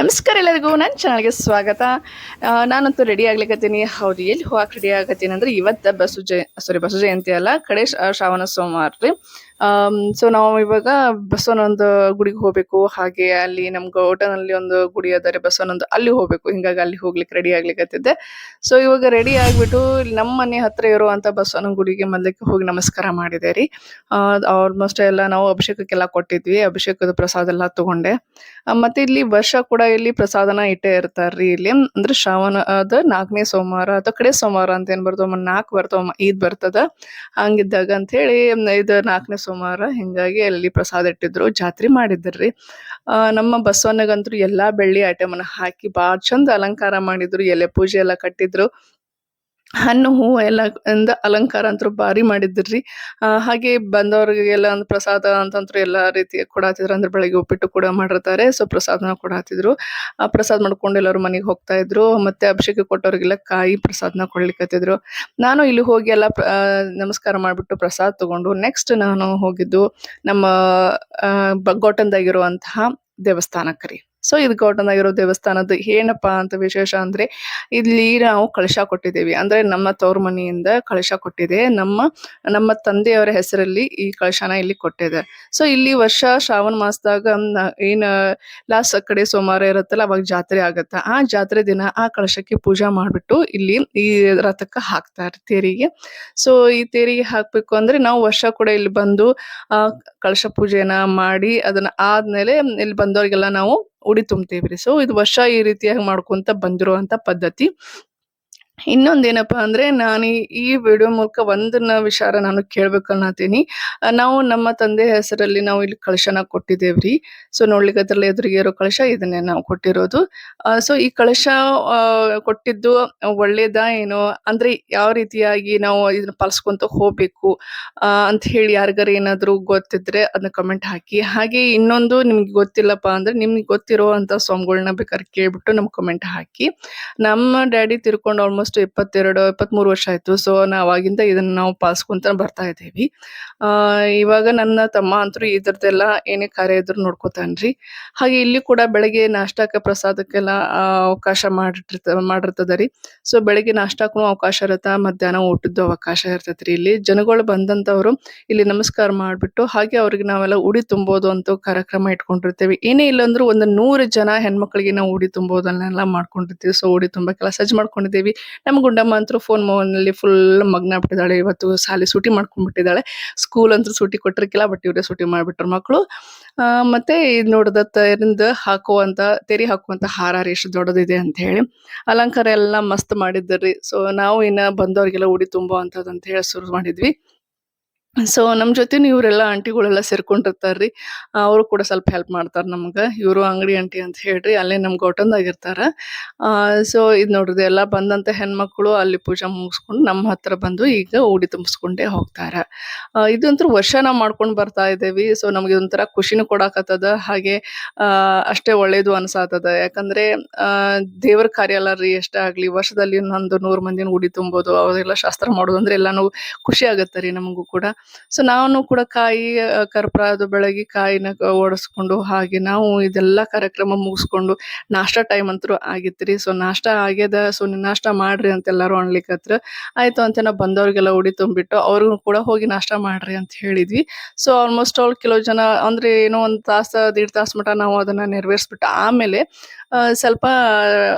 ನಮಸ್ಕಾರ ಎಲ್ಲರಿಗೂ, ನನ್ನ ಚಾನಲ್ಗೆ ಸ್ವಾಗತ. ನಾನಂತೂ ರೆಡಿ ಆಗ್ಲಿಕ್ಕತ್ತೀನಿ ಹೌದು, ಎಲ್ಲಿ ಹೋಗಕ್ಕೆ ರೆಡಿ ಆಗತ್ತೀನಿ ಅಂದ್ರೆ ಇವತ್ತು ಬಸು ಜಯ ಸಾರಿ ಬಸು ಜಯಂತಿ ಅಲ್ಲ ಕಡೆ ಶ್ರಾವಣ ಸೋಮವಾರ ರೀ. ಸೊ ನಾವು ಇವಾಗ ಬಸವನೊಂದು ಗುಡಿಗೆ ಹೋಗ್ಬೇಕು. ಹಾಗೆ ಅಲ್ಲಿ ನಮ್ಗ ಗೌಟನಲ್ಲಿ ಒಂದು ಗುಡಿ ಅದಾರೆ ರೀ ಬಸವನೊಂದು. ಅಲ್ಲಿ ಹೋಗ್ಬೇಕು. ಹಿಂಗಾಗಿ ಅಲ್ಲಿ ಹೋಗ್ಲಿಕ್ಕೆ ರೆಡಿ ಆಗ್ಲಿಕತ್ತಿದ್ದೆ ಸೊ ಇವಾಗ ರೆಡಿ ಆಗ್ಬಿಟ್ಟು ನಮ್ಮ ಮನೆ ಹತ್ರ ಇರುವಂತ ಬಸವನ ಗುಡಿಗೆ ಮೊದಲಕ್ಕೆ ಹೋಗಿ ನಮಸ್ಕಾರ ಮಾಡಿದೆ ರೀ ಆಲ್ಮೋಸ್ಟ್ ಎಲ್ಲ ನಾವು ಅಭಿಷೇಕಕ್ಕೆಲ್ಲ ಕೊಟ್ಟಿದ್ವಿ. ಅಭಿಷೇಕದ ಪ್ರಸಾದ ಎಲ್ಲ ತಗೊಂಡೆ. ಮತ್ತೆ ಇಲ್ಲಿ ವರ್ಷ ಕೂಡ ಇಲ್ಲಿ ಪ್ರಸಾದನ ಇಟ್ಟೇ ಇರ್ತಾರ್ರಿ ಇಲ್ಲಿ. ಅಂದ್ರೆ ಶ್ರಾವಣ, ಅದ ನಾಲ್ಕನೇ ಸೋಮವಾರ ಅಥವಾ ಕಡೆ ಸೋಮವಾರ ಅಂತ ಏನ್ ಬರ್ತವ ನಾಲ್ಕು ಬರ್ತಾವ ಈದ್ ಬರ್ತದ. ಹಂಗಿದ್ದಾಗ ಅಂತ ಹೇಳಿ, ಇದು ನಾಲ್ಕನೇ ಸೋಮವಾರ ಹಿಂಗಾಗಿ ಅಲ್ಲಿ ಪ್ರಸಾದ ಇಟ್ಟಿದ್ರು, ಜಾತ್ರೆ ಮಾಡಿದ್ರಿ. ನಮ್ಮ ಬಸವಣ್ಣಗಂತೂ ಎಲ್ಲಾ ಬೆಳ್ಳಿ ಐಟಮ್ ಅನ್ನ ಹಾಕಿ ಬಾಳ ಚಂದ ಅಲಂಕಾರ ಮಾಡಿದ್ರು, ಎಲೆ ಪೂಜೆ ಎಲ್ಲ ಕಟ್ಟಿದ್ರು. ಹಣ್ಣು ಹೂವು ಎಲ್ಲ ಇಂದ ಅಲಂಕಾರ ಅಂತೂ ಭಾರಿ ಮಾಡಿದ್ರಿ ಹಾಗೆ ಬಂದವರಿಗೆಲ್ಲ ಒಂದು ಪ್ರಸಾದ ಅಂತಂದ್ರು ಎಲ್ಲ ರೀತಿ ಕೊಡಾತಿದ್ರು ಅಂದ್ರೆ ಬೆಳಗ್ಗೆ ಉಪ್ಪಿಟ್ಟು ಕೂಡ ಮಾಡಿರ್ತಾರೆ. ಸೊ ಪ್ರಸಾದನ ಕೊಡಾತಿದ್ರು ಆ, ಪ್ರಸಾದ ಮಾಡ್ಕೊಂಡು ಎಲ್ಲರೂ ಮನೆಗೆ ಹೋಗ್ತಾ ಇದ್ರು. ಮತ್ತೆ ಅಭಿಷೇಕ ಕೊಟ್ಟವ್ರಿಗೆಲ್ಲ ಕಾಯಿ ಪ್ರಸಾದನ ಕೊಡ್ಲಿಕತ್ತಿದ್ರು ನಾನು ಇಲ್ಲಿ ಹೋಗಿ ಎಲ್ಲ ನಮಸ್ಕಾರ ಮಾಡಿಬಿಟ್ಟು ಪ್ರಸಾದ ತಗೊಂಡು ನೆಕ್ಸ್ಟ್ ನಾನು ಹೋಗಿದ್ದು ನಮ್ಮ ಬಗ್ಗೋಟಂದಾಗಿರುವಂತಹ ದೇವಸ್ಥಾನಕ್ಕೆ ರೀ. ಸೊ ಇದು ಗೋಟನಾಗ ಇರೋ ದೇವಸ್ಥಾನದ್ದು ಏನಪ್ಪಾ ಅಂತ ವಿಶೇಷ ಅಂದ್ರೆ, ಇಲ್ಲಿ ನಾವು ಕಳಶ ಕೊಟ್ಟಿದ್ದೀವಿ. ಅಂದ್ರೆ ನಮ್ಮ ತವ್ರ ಮನೆಯಿಂದ ಕಳಶ ಕೊಟ್ಟಿದೆ. ನಮ್ಮ ನಮ್ಮ ತಂದೆಯವರ ಹೆಸರಲ್ಲಿ ಈ ಕಳಶನ ಇಲ್ಲಿ ಕೊಟ್ಟಿದೆ. ಸೊ ಇಲ್ಲಿ ವರ್ಷ ಶ್ರಾವಣ ಮಾಸದಾಗ ಏನ ಏನ್, ಲಾಸ್ಟ್ ಕಡೆ ಸೋಮವಾರ ಇರುತ್ತಲ್ಲ, ಅವಾಗ ಜಾತ್ರೆ ಆಗತ್ತ. ಆ ಜಾತ್ರೆ ದಿನ ಆ ಕಳಶಕ್ಕೆ ಪೂಜಾ ಮಾಡ್ಬಿಟ್ಟು ಇಲ್ಲಿ ಈ ರಥಕ್ಕೆ ಹಾಕ್ತಾರೆ ತೇರಿಗೆ. ಸೊ ಈ ತೇರಿಗೆ ಹಾಕ್ಬೇಕು ಅಂದ್ರೆ ನಾವು ವರ್ಷ ಕೂಡ ಇಲ್ಲಿ ಬಂದು, ಆ ಕಳಶ ಪೂಜೆನ ಮಾಡಿ, ಅದನ್ನ ಆದ್ಮೇಲೆ ಇಲ್ಲಿ ಬಂದವರಿಗೆಲ್ಲ ನಾವು ಉಡಿ ರೀ. ಸೊ ಇದು ವರ್ಷ ಈ ರೀತಿಯಾಗಿ ಮಾಡ್ಕೊಂತ ಬಂದಿರುವಂಥ ಪದ್ಧತಿ. ಇನ್ನೊಂದೇನಪ್ಪಾ ಅಂದ್ರೆ ನಾನು ಈ- ವಿಡಿಯೋ ಮೂಲಕ ಒಂದನ್ನ ವಿಚಾರ ನಾನು ಕೇಳ್ಬೇಕು ಅನ್ನತೀನಿ ಆ, ನಾವು ನಮ್ಮ ತಂದೆ ಹೆಸರಲ್ಲಿ ನಾವು ಇಲ್ಲಿ ಕಳಶನ ಕೊಟ್ಟಿದ್ದೇವ್ರಿ ಸೊ ನೋಡ್ಲಿಕ್ಕೆ ಅದ್ರಲ್ಲಿ ಎದುರಿಗೆ ಇರೋ ಕಳಶ ಇದನ್ನೇ ನಾವು ಕೊಟ್ಟಿರೋದು. ಸೊ ಈ ಕಳಶ ಕೊಟ್ಟಿದ್ದು ಒಳ್ಳೇದಾ ಏನೋ? ಅಂದ್ರೆ ಯಾವ ರೀತಿಯಾಗಿ ನಾವು ಇದನ್ನ ಪಾಲಿಸ್ಕೊಂತ ಹೋಗ್ಬೇಕು? ಅಂತ ಹೇಳಿ ಯಾರಿಗಾರ ಏನಾದ್ರು ಗೊತ್ತಿದ್ರೆ ಅದನ್ನ ಕಮೆಂಟ್ ಹಾಕಿ. ಹಾಗೆ ಇನ್ನೊಂದು ನಿಮ್ಗೆ ಗೊತ್ತಿಲ್ಲಪ್ಪ ಅಂದ್ರೆ ನಿಮ್ಗೆ ಗೊತ್ತಿರೋ ಅಂತ ಸ್ವಾಮಿಗಳನ್ನ ಬೇಕಾದ್ರೆ ಕೇಳ್ಬಿಟ್ಟು ನಮ್ಗೆ ಕಮೆಂಟ್ ಹಾಕಿ. ನಮ್ಮ ಡ್ಯಾಡಿ ತಿರ್ಕೊಂಡು ಆಲ್ಮೋಸ್ಟ್ ಇಪ್ಪತ್ತೆರಡು, ಇಪ್ಪತ್ಮೂರು ವರ್ಷ ಆಯ್ತು. ಸೊ ನಾವು ಆಗಿಂದ ಇದನ್ನ ನಾವು ಪಾಲ್ಸ್ಕೊಂತ ಬರ್ತಾ ಇದ್ದೀವಿ. ಇವಾಗ ನನ್ನ ತಮ್ಮ ಅಂತೂ ಇದ್ರದ್ದೆಲ್ಲ ಏನೇ ಕಾರ್ಯ ಇದ್ರು ನೋಡ್ಕೋತಾನ್ರಿ. ಹಾಗೆ ಇಲ್ಲಿ ಕೂಡ ಬೆಳಗ್ಗೆ ನಾಷ್ಟಕ್ಕೆ ಪ್ರಸಾದಕ್ಕೆಲ್ಲ ಅವಕಾಶ ಮಾಡಿರ್ತ, ಮಾಡಿರ್ತದ ರೀ. ಸೊ ಬೆಳಗ್ಗೆ ನಾಷ್ಟಕ್ಕೂ ಅವಕಾಶ ಇರತ್ತ? ಮಧ್ಯಾಹ್ನ ಊಟದ್ದು ಅವಕಾಶ ಇರ್ತೈತ್ರಿ ಇಲ್ಲಿ. ಜನಗಳು ಬಂದಂತವ್ರು ಇಲ್ಲಿ ನಮಸ್ಕಾರ ಮಾಡ್ಬಿಟ್ಟು, ಹಾಗೆ ಅವ್ರಿಗೆ ನಾವೆಲ್ಲ ಉಡಿ ತುಂಬೋದು ಅಂತ ಕಾರ್ಯಕ್ರಮ ಇಟ್ಕೊಂಡಿರ್ತೇವೆ. ಏನೇ ಇಲ್ಲಾಂದ್ರೂ ಒಂದು ನೂರು ಜನ ಹೆಣ್ಮಕ್ಳಿಗೆ ನಾವು ಉಡಿ ತುಂಬೋದನ್ನೆಲ್ಲ ಮಾಡ್ಕೊಂಡಿರ್ತೀವಿ. ಸೊ ಉಡಿ ತುಂಬಕ್ಕೆಲ್ಲ ಸಜ್ಜು ಮಾಡ್ಕೊಂಡಿದ್ದೀವಿ. ನಮ್ಮ ಗುಂಡಮ್ಮ ಅಂತೂ ಫೋನ್ ಮೋನಲ್ಲಿ ಫುಲ್ ಮಗ್ನ ಬಿಟ್ಟಿದ್ದಾಳೆ. ಇವತ್ತು ಶಾಲೆ ಸೂಟಿ ಮಾಡ್ಕೊಂಡ್ಬಿಟ್ಟಿದ್ದಾಳೆ. ಸ್ಕೂಲ್ ಅಂತೂ ಸೂಟಿ ಕೊಟ್ಟಿರ್ಕಿಲ್ಲ ಬಟ್ ಇವರೇ ಸೂಟಿ ಮಾಡಿಬಿಟ್ರು ಮಕ್ಕಳು ಮತ್ತೆ ಇದು ನೋಡಿದ ತೇರಿಂದ ಹಾಕುವಂತ ತೆರಿ ಹಾಕುವಂತ ಹಾರ ಎಷ್ಟು ದೊಡ್ಡದಿದೆ ಅಂತ ಹೇಳಿ. ಅಲಂಕಾರ ಎಲ್ಲ ಮಸ್ತ್ ಮಾಡಿದ್ರಿ. ಸೊ ನಾವು ಇನ್ನ ಬಂದವರಿಗೆಲ್ಲ ಉಡಿ ತುಂಬುವಂಥದ್ದು ಅಂತ ಹೇಳಿ ಶುರು ಮಾಡಿದ್ವಿ. ಸೊ ನಮ್ಮ ಜೊತೆ ಇವರೆಲ್ಲ ಆಂಟಿಗಳೆಲ್ಲ ಸೇರ್ಕೊಂಡಿರ್ತಾರ್ರಿ. ಅವರು ಕೂಡ ಸ್ವಲ್ಪ ಹೆಲ್ಪ್ ಮಾಡ್ತಾರ ನಮ್ಗ. ಇವರು ಅಂಗಡಿ ಆಂಟಿ ಅಂತ ಹೇಳ್ರಿ, ಅಲ್ಲೇ ನಮ್ ಗೌಟನ್ದಾಗ ಇರ್ತಾರ ಸೊ ಇದು ನೋಡ್ರಿ, ಎಲ್ಲ ಬಂದಂತ ಹೆಣ್ಮಕ್ಳು ಅಲ್ಲಿ ಪೂಜೆ ಮುಗಿಸ್ಕೊಂಡು ನಮ್ಮ ಹತ್ರ ಬಂದು ಈಗ ಉಡಿ ತುಂಬಿಸ್ಕೊಂಡೇ ಹೋಗ್ತಾರ. ಇದಂತೂ ವರ್ಷ ನಾವ್ ಮಾಡ್ಕೊಂಡ್ ಬರ್ತಾ ಇದ್ದೀವಿ ಸೊ ನಮಗೆ ಒಂಥರ ಖುಷಿನೂ ಕೊಡಾಕತ್ತದ. ಹಾಗೆ ಅಷ್ಟೇ ಒಳ್ಳೇದು ಅನ್ಸಾತದ. ಯಾಕಂದ್ರೆ ದೇವರ ದೇವ್ರ ಕಾರ್ಯ ಅಲ್ಲ ರೀ ಎಷ್ಟೇ ಆಗಲಿ, ವರ್ಷದಲ್ಲಿ ಒಂದು ನೂರು ಮಂದಿನ ಉಡಿ ತುಂಬೋದು ಅವರೆಲ್ಲ ಶಾಸ್ತ್ರ ಮಾಡೋದು ಅಂದ್ರೆ ಎಲ್ಲಾನು ಖುಷಿ ಆಗತ್ತೆ ರೀ ನಮಗೂ ಕೂಡ. ಸೊ ನಾನು ಕೂಡ ಕಾಯಿ ಕರ್ಪೂರ ಅದು ಬೆಳಗ್ಗೆ ಕಾಯಿನ ಓಡಿಸ್ಕೊಂಡು ಹಾಗೆ ನಾವು ಇದೆಲ್ಲ ಕಾರ್ಯಕ್ರಮ ಮುಗಿಸ್ಕೊಂಡು ನಾಷ್ಟ ಟೈಮ್ ಅಂತೂ ಆಗಿತ್ತು ರೀ ಸೊ ನಾಷ್ಟ ಆಗ್ಯದ. ಸೊ ನಾಷ್ಟ ಮಾಡ್ರಿ ಅಂತ ಎಲ್ಲಾರು ಅನ್ಲಿಕ್ಕತ್ರ ಆಯ್ತು ಅಂತ ನಾವು ಬಂದವ್ರಿಗೆಲ್ಲ ಉಡಿ ತುಂಬಿಟ್ಟು ಅವ್ರಿಗೂ ಕೂಡ ಹೋಗಿ ನಾಷ್ಟ ಮಾಡ್ರಿ ಅಂತ ಹೇಳಿದ್ವಿ. ಸೊ ಆಲ್ಮೋಸ್ಟ್ ಆಲ್ ಕೆಲವು ಜನ ಅಂದ್ರೆ ಏನೋ ಒಂದು ತಾಸ, ದೀಡ್ ತಾಸು ಮಟ ನಾವು ಅದನ್ನ ನೆರವೇರಿಸ್ಬಿಟ್ಟು ಆಮೇಲೆ ಸ್ವಲ್ಪ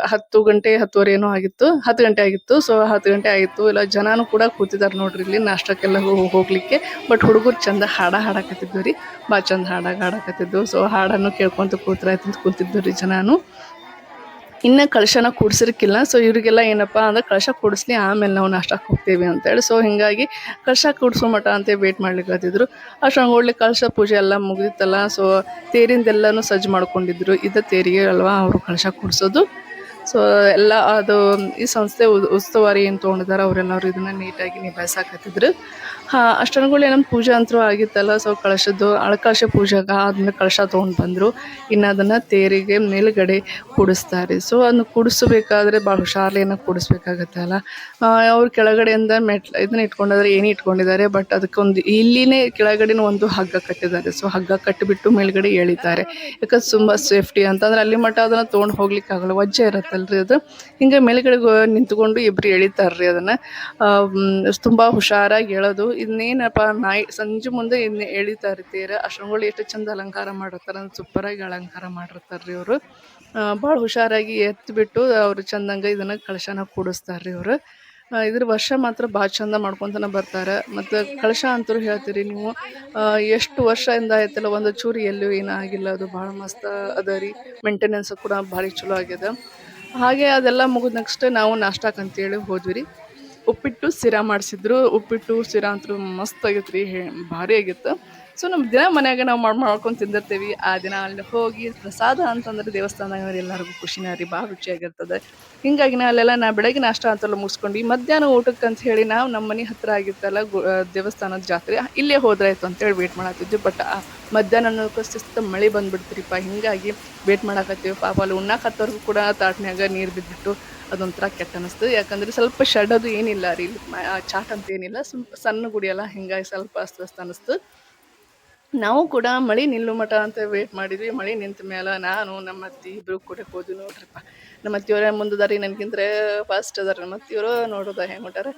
ಹತ್ತು ಗಂಟೆ, ಹತ್ತುವರೆ ಏನೋ ಆಗಿತ್ತು. ಹತ್ತು ಗಂಟೆ ಆಗಿತ್ತು. ಸೊ ಹತ್ತು ಗಂಟೆ ಆಗಿತ್ತು. ಇಲ್ಲ, ಜನನು ಕೂಡ ಕೂತಿದಾರೆ ನೋಡ್ರಿ ಇಲ್ಲಿ ನಾಷ್ಟಕ್ಕೆಲ್ಲ ಹೋ- ಹೋಗ್ಲಿಕ್ಕೆ ಬಟ್ ಹುಡುಗರು ಚಂದ ಹಾಡ ಹಾಡಕತ್ತಿದ್ವು ರೀ ಬಾ ಚಂದ ಹಾಡಾಗ ಹಾಡಕತ್ತಿದ್ವು ಸೊ ಹಾಡನ್ನು ಕೇಳ್ಕೊಂತ ಕೂತ್ರಾಯ್ತು ಅಂತ ಕೂತಿದ್ದು ರೀ ಜನಾನು. ಇನ್ನು ಕಳಶನ ಕೂಡ್ಸಿರಕ್ಕಿಲ್ಲ ಸೊ ಇವರಿಗೆಲ್ಲ ಏನಪ್ಪ ಅಂದ್ರೆ ಕಳಶ ಕೂಡಿಸ್ಲಿ, ಆಮೇಲೆ ನಾವು ನಾಷ್ಟಕ್ಕೆ ಹೋಗ್ತೇವೆ ಅಂತೇಳಿ. ಸೊ ಹಿಂಗಾಗಿ ಕಳಶ ಕೂಡ್ಸೋ ಮಠ ಅಂತ ವೇಟ್ ಮಾಡ್ಲಿಕ್ಕೆ ಹತ್ತಿದ್ರು ಒಳ್ಳೆ ಕಳಶ ಪೂಜೆ ಎಲ್ಲ ಮುಗಿದಿತ್ತಲ್ಲ. ಸೊ ತೇರಿಂದೆಲ್ಲನೂ ಸಜ್ಜು ಮಾಡ್ಕೊಂಡಿದ್ರು. ಇದ ತೇರಿಗೆ ಅಲ್ವಾ ಅವರು ಕಳಶ ಕೂಡ್ಸೋದು. ಸೊ ಎಲ್ಲ ಅದು ಈ ಸಂಸ್ಥೆ ಉಸ್ತುವಾರಿ ಏನು ತೊಗೊಂಡಿದ್ದಾರೆ ಅವರೆಲ್ಲರೂ ಇದನ್ನ ನೀಟಾಗಿ ನಿಭಾಯಿಸಾಕತ್ತಿದ್ರು. ಹಾಂ ಅಷ್ಟರೊಳಗಡೆ ನಮ್ಮ ಪೂಜೆ ಅಂತರೂ ಆಗಿತ್ತಲ್ಲ ಸೊ ಕಳಶದ್ದು ಅಳಕಾಶ ಪೂಜಾಗ ಆದ್ಮೇಲೆ ಕಳಶ ತೊಗೊಂಡು ಬಂದರು. ಇನ್ನು ಅದನ್ನು ತೇರಿಗೆ ಮೇಲುಗಡೆ ಕೂಡಿಸ್ತಾರೆ. ಸೊ ಅದನ್ನು ಕೂಡಿಸಬೇಕಾದ್ರೆ ಭಾಳ ಹುಷಾರ್ಲಿನ ಕೂಡಿಸ್ಬೇಕಾಗತ್ತಲ್ಲ ಅವ್ರು ಕೆಳಗಡೆಯಿಂದ ಮೆಟ್ ಇದನ್ನ ಇಟ್ಕೊಂಡಿದ್ದಾರೆ ಏನು ಇಟ್ಕೊಂಡಿದ್ದಾರೆ ಬಟ್ ಅದಕ್ಕೊಂದು ಇಲ್ಲಿನೇ ಕೆಳಗಡೆನೂ ಒಂದು ಹಗ್ಗ ಕಟ್ಟಿದ್ದಾರೆ. ಸೊ ಹಗ್ಗ ಕಟ್ಟಿಬಿಟ್ಟು ಮೇಲ್ಗಡೆ ಎಳಿತಾರೆ. ಯಾಕಂದ್ರೆ ತುಂಬ ಸೇಫ್ಟಿ ಅಂತಂದ್ರೆ ಅಲ್ಲಿ ಮಟ್ಟ ಅದನ್ನು ತೊಗೊಂಡು ಹೋಗ್ಲಿಕ್ಕೆ ಆಗಲ್ಲ ವಜ್ಜೆ ಇರತ್ತಲ್ರಿ ಅದು? ಹಿಂಗೆ ಮೇಲ್ಗಡೆ ನಿಂತ್ಕೊಂಡು ಇಬ್ರು ಎಳಿತಾರ್ರಿ ಅದನ್ನ. ತುಂಬಾ ಹುಷಾರಾಗಿ ಹೇಳೋದು. ಇನ್ನೇನಪ್ಪ, ನಾಯಿ, ಸಂಜೆ ಮುಂದೆ ಇದನ್ನ ಎಳಿತಾರೆ ತೇರ. ಅಷ್ಟೊಂಗಳು ಎಷ್ಟು ಚಂದ ಅಲಂಕಾರ ಮಾಡಿರ್ತಾರೆ ಸೂಪರ್ ಆಗಿ ಅಲಂಕಾರ ಮಾಡಿರ್ತಾರ್ರಿ ಅವರು. ಭಾಳ ಹುಷಾರಾಗಿ ಎತ್ಬಿಟ್ಟು ಅವ್ರು ಚಂದಂಗ ಇದನ್ನ ಕಳಶನ ಕೂಡಿಸ್ತಾರ್ರಿ ಅವರು. ಇದ್ರ ವರ್ಷ ಮಾತ್ರ ಭಾಳ ಚಂದ ಮಾಡ್ಕೊಂತನ ಬರ್ತಾರೆ. ಮತ್ತು ಕಳಶ ಅಂತೂ ಹೇಳ್ತೀರಿ ನೀವು. ಎಷ್ಟು ವರ್ಷದಿಂದ ಆಯ್ತಲ್ಲ, ಒಂದು ಚೂರು ಎಲ್ಲೂ ಏನೂ ಆಗಿಲ್ಲ. ಅದು ಭಾಳ ಮಸ್ತ್ ಅದ ರೀ ಮೇಂಟೆನೆನ್ಸ್ ಕೂಡ ಭಾರಿ ಚಲೋ ಆಗ್ಯದ. ಹಾಗೆ ಅದೆಲ್ಲ ಮುಗಿದ ನೆಕ್ಸ್ಟ್ ನಾವು ನಾಷ್ಟಕ್ಕೆ ಅಂತೇಳಿ ಹೋದ್ವಿ ರೀ. ಉಪ್ಪಿಟ್ಟು ಸಿರಾ ಮಾಡಿಸಿದ್ರು. ಉಪ್ಪಿಟ್ಟು, ಸಿರಾ ಅಂತೂ ಮಸ್ತ್ ಆಗಿತ್ತು ರೀ ಭಾರಿ ಆಗಿತ್ತು. ಸೊ ನಮ್ಮ ದಿನ ಮನ್ಯಾಗ ನಾವು ಮಾಡಿ, ಮಾಡ್ಕೊಂಡು ತಿಂದಿರ್ತೀವಿ. ಆ ದಿನ ಅಲ್ಲಿ ಹೋಗಿ ಪ್ರಸಾದ ಅಂತಂದ್ರೆ ದೇವಸ್ಥಾನದಾಗ ಎಲ್ಲರಿಗೂ ಖುಷಿನ ರೀ, ಭಾಳ ರುಚಿಯಾಗಿರ್ತದೆ. ಹಿಂಗಾಗಿ ನಾ ಅಲ್ಲೆಲ್ಲ ನಾ ಬೆಳಗ್ಗೆ ನಾಷ್ಟ ಅಂತೆಲ್ಲ ಮುಗಿಸ್ಕೊಂಡು, ಮಧ್ಯಾಹ್ನ ಊಟಕ್ಕೆ ಅಂತ ಹೇಳಿ ನಾವು ನಮ್ಮ ಮನೆ ಹತ್ರ ಆಗಿತ್ತಲ್ಲ ದೇವಸ್ಥಾನದ ಜಾತ್ರೆ, ಇಲ್ಲೇ ಹೋದ್ರಾಯ್ತು ಅಂತೇಳಿ ವೇಟ್ ಮಾಡತ್ತಿದ್ವಿ ಬಟ್ ಮಧ್ಯಾಹ್ನ ಸುಸ್ತ ಮಳೆ ಬಂದ್ಬಿಡ್ತೀರಿಪ್ಪ. ಹಿಂಗಾಗಿ ವೇಟ್ ಮಾಡಾಕತ್ತೀವಿ. ಪಾಪ ಅಲ್ಲಿ ಉಣ್ಣಾಕತ್ತವ್ರಿಗೂ ಕೂಡ ತಾಟ್ನ್ಯಾಗ ನೀರು ಬಿದ್ದುಬಿಟ್ಟು ಅದೊಂಥರ ಕೆಟ್ಟ ಅನಿಸ್ತು ಯಾಕಂದ್ರೆ ಸ್ವಲ್ಪ ಶೆಡ್ ಅದು ಏನಿಲ್ಲ ರೀ. ಚಾಟ್ ಅಂತ ಏನಿಲ್ಲ. ಸ್ವಲ್ಪ ಸಣ್ಣ ಗುಡಿಯಲ್ಲ ಹಿಂಗಾಗಿ ಸ್ವಲ್ಪ ಅಸ್ತವ್ಯಸ್ತ ಅನಿಸ್ತು ನಾವು ಕೂಡ ಮಳೆ ನಿಲ್ಲು ಮಠ ಅಂತ ವೇಟ್ ಮಾಡಿದ್ವಿ. ಮಳೆ ನಿಂತ ಮೇಲೆ ನಾನು ನಮ್ಮ ಅತ್ತಿ ಇಬ್ರು ಕೂಡ ಹೋದ್ವಿ ನೋಡ್ರಿಪ್ಪ. ನಮ್ಮ ಅತ್ತಿಯವರ ಮುಂದದಾರಿ ನನಗಿಂತ ಫಾಸ್ಟ್ ಅದಾರ. ನಮ್ಮ ಅತ್ತಿಯವರು ನೋಡೋದ ಹೆಂಗೆ ಹೊಂಟಾರ?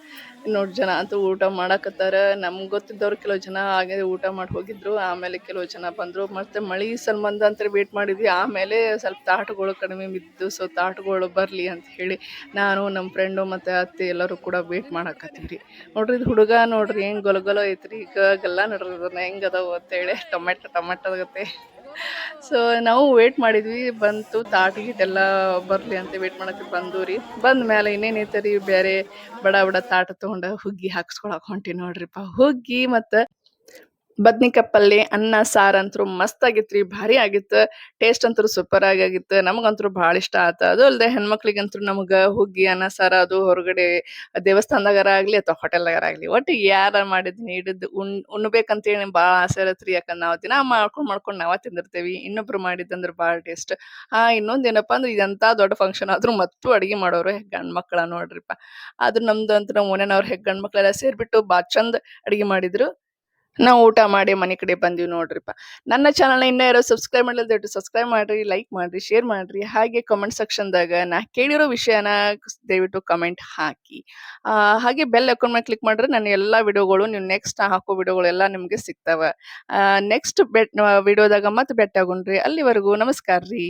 ನೋಡಿ ಜನ ಅಂತೂ ಊಟ ಮಾಡಾಕತ್ತಾರ. ನಮ್ಗೆ ಗೊತ್ತಿದ್ದವ್ರು ಕೆಲವು ಜನ ಹಾಗೆ ಊಟ ಮಾಡಿ ಹೋಗಿದ್ರು. ಆಮೇಲೆ ಕೆಲವು ಜನ ಬಂದರು. ಮತ್ತು ಮಳೆ ಸಂಬಂಧ ಅಂತ ವೇಟ್ ಮಾಡಿದ್ವಿ. ಆಮೇಲೆ ಸ್ವಲ್ಪ ತಾಟಗಳು ಕಡಿಮೆ ಬಿದ್ದು ಸೊ ತಾಟಗಳು ಬರಲಿ ಅಂತ ಹೇಳಿ ನಾನು ನಮ್ಮ ಫ್ರೆಂಡು ಮತ್ತು ಅತ್ತೆ ಎಲ್ಲರೂ ಕೂಡ ವೇಟ್ ಮಾಡಾಕತ್ತೀವಿ ರೀ ನೋಡ್ರಿ ಇದು ಹುಡುಗ ನೋಡ್ರಿ ಹೆಂಗೆ ಗೊಲಗೊಲ ಐತ್ರಿ. ಈಗ ಗಲ್ಲ ನೋಡ್ರಿ ಅದನ್ನ ಹೆಂಗೆ ಅದಾವ ಅಂತೇಳಿ. ಟೊಮೆಟೊ ಟೊಮೆಟೊ ಆಗತ್ತೆ. ಸೊ ನಾವು ವೇಟ್ ಮಾಡಿದ್ವಿ, ಬಂತು ತಾಟ್ ಗೀಟ್ ಎಲ್ಲ ಬರಲಿ ಅಂತ ವೇಟ್ ಮಾಡಕ್ಕೆ ಬಂದು ರೀ. ಬಂದ ಮೇಲೆ ಇನ್ನೇನ್ ಐತೆ ರೀ, ಬೇರೆ ಬಡ ಬಡ ತಾಟ ತೊಗೊಂಡು ಹುಗ್ಗಿ ಹಾಕ್ಸ್ಕೊಳಕ್ ಹೊಂಟಿ ನೋಡ್ರಿಪ್ಪ. ಹುಗ್ಗಿ ಮತ್ತು ಬದ್ನಿಕಾಯಿ ಪಲ್ಯ ಅನ್ನ, ಸಾರು ಅಂತೂ ಮಸ್ತ್ ಆಗಿತ್ರಿ ಭಾರಿ ಆಗಿತ್ತು. ಟೇಸ್ಟ್ ಅಂತೂ ಸೂಪರ್ ಆಗಿತ್ತು ನಮಗಂತೂ ಭಾಳ ಇಷ್ಟ ಆತ. ಅದು ಅಲ್ಲದೆ ಹೆಣ್ಮಕ್ಳಿಗಂತೂ ನಮ್ಗೆ ಹುಗ್ಗಿ, ಅನ್ನ, ಸಾರು ಅದು ಹೊರಗಡೆ ದೇವಸ್ಥಾನದಾಗಾರ ಆಗಲಿ ಅಥವಾ ಹೋಟೆಲ್ದಾಗಾರ ಆಗಲಿ ಒಟ್ಟು ಯಾರ ಮಾಡಿದ್ ನೀಡಿದ್ದು ಉಣ್, ಉಣ್ಬೇಕಂತೇಳಿ ಭಾಳ ಆಸೆ ಇರತ್ರಿ ಯಾಕಂದ್ರೆ ನಾವು ದಿನ ಮಾಡ್ಕೊಂಡು ಮಾಡ್ಕೊಂಡು ನಾವ ತಿಂದಿರ್ತೇವಿ. ಇನ್ನೊಬ್ರು ಮಾಡಿದ್ದಂದ್ರೆ ಭಾಳ ಟೇಸ್ಟ್ ಆ ಇನ್ನೊಂದೇನಪ್ಪ ಅಂದ್ರೆ ಇದಂತ ದೊಡ್ಡ ಫಂಕ್ಷನ್ ಆದ್ರೂ ಮತ್ತು ಅಡಿಗೆ ಮಾಡೋರು ಗಂಡ್ ಮಕ್ಕಳ ನೋಡ್ರಿಪ್ಪ ಆದ್ರೂ ನಮ್ದು ಅಂತ ನಮ್ಮ ಮನೆಯವ್ರ ಹೆಗ್ ಗಂಡ್ ಮಕ್ಳೆಲ್ಲ ಸೇರ್ಬಿಟ್ಟು ಬಾ ಚಂದ ಅಡಿಗೆ ಮಾಡಿದ್ರು. ನಾವು ಊಟ ಮಾಡಿ ಮನೆ ಕಡೆ ಬಂದಿವಿ ನೋಡ್ರಿಪ್ಪ. ನನ್ನ ಚಾನಲ್ನ ಇನ್ನೂ ಯಾರೋ ಸಬ್ಸ್ಕ್ರೈಬ್ ಮಾಡಲಿಲ್ಲ ದಯವಿಟ್ಟು ಸಬ್ಸ್ಕ್ರೈಬ್ ಮಾಡ್ರಿ ಲೈಕ್ ಮಾಡ್ರಿ ಶೇರ್ ಮಾಡ್ರಿ. ಹಾಗೆ ಕಮೆಂಟ್ ಸೆಕ್ಷನ್ದಾಗ ನಾ ಕೇಳಿರೋ ವಿಷಯನ ದಯವಿಟ್ಟು ಕಮೆಂಟ್ ಹಾಕಿ. ಹಾಗೆ ಬೆಲ್ ಅಕೌಂಟ್ ಮೇಲೆ ಕ್ಲಿಕ್ ಮಾಡಿದ್ರೆ ನನ್ನ ಎಲ್ಲ ವಿಡಿಯೋಗಳು, ನೀವು ನೆಕ್ಸ್ಟ್ ಹಾಕೋ ವಿಡಿಯೋಗಳೆಲ್ಲ ನಿಮಗೆ ಸಿಗ್ತಾವ. ನೆಕ್ಸ್ಟ್ ಬೆಟ್ ವಿಡಿಯೋದಾಗ ಮತ್ತೆ ಬೆಟ್ಟಾಗೊಂಡ್ರಿ ಅಲ್ಲಿವರೆಗೂ ನಮಸ್ಕಾರ ರೀ